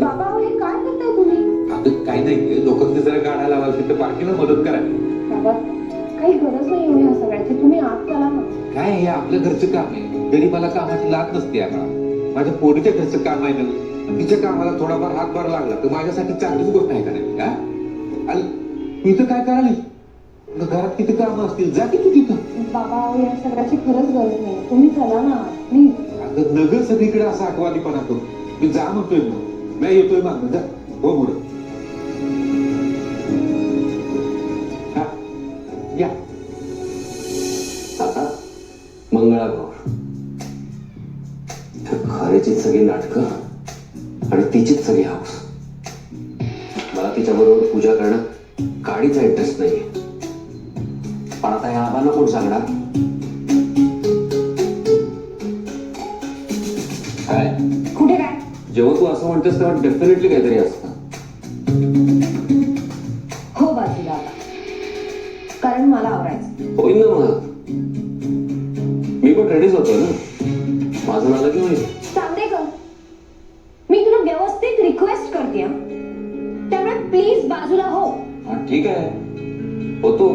बाबा हे काय करताय तुम्ही? अगं काही नाही. लोकांनी जरा गाड्या लावाल तिथे पार्किंगला मदत करा. बाबा काही गरज नाही या सगळ्याची. तुम्ही आत चला ना. काय हे? आपलं घरचं काम आहे. गरीबाला कामाची लाग नसते आता माझ्या पोरीच्या घरचं काम आहे ना. तिच्या कामाला थोडाफार हातभार लागला. तर माझ्यासाठी चांगलीच गोष्ट आहे का नाही? का तू इथं काय कराली घरात किती कामं असतील? जा की तू तिथं. बाबा या सगळ्याची खरंच गरज नाही. तुम्ही चला ना. अगं नगर सगळीकडे असा अकवादीपणा करू. मी जा म्हणतोय मग. मी येतोय मागणं जा. हो मुलं. हा. या. आता मंगळागौर खरेची सगळी नाटकं आणि तिचीच सगळी हाऊस. मला तिच्याबरोबर पूजा करणं काडीचा इंटरेस्ट नाहीये. पण आता या आबांना कोण सांगणार काय कुठे काय? जेव्हा तू असं म्हणतेस तेव्हा डेफिनेटली काहीतरी असतं. हो बाजूला आता. कारण मला आवरायचं होईल ना मग मी पण रेडीच होतो ना. माझं झालं की होईल. चांदेकर मी तुला व्यवस्थित रिक्वेस्ट करते त्यामुळे प्लीज बाजूला हो. हा ठीक आहे. होतो.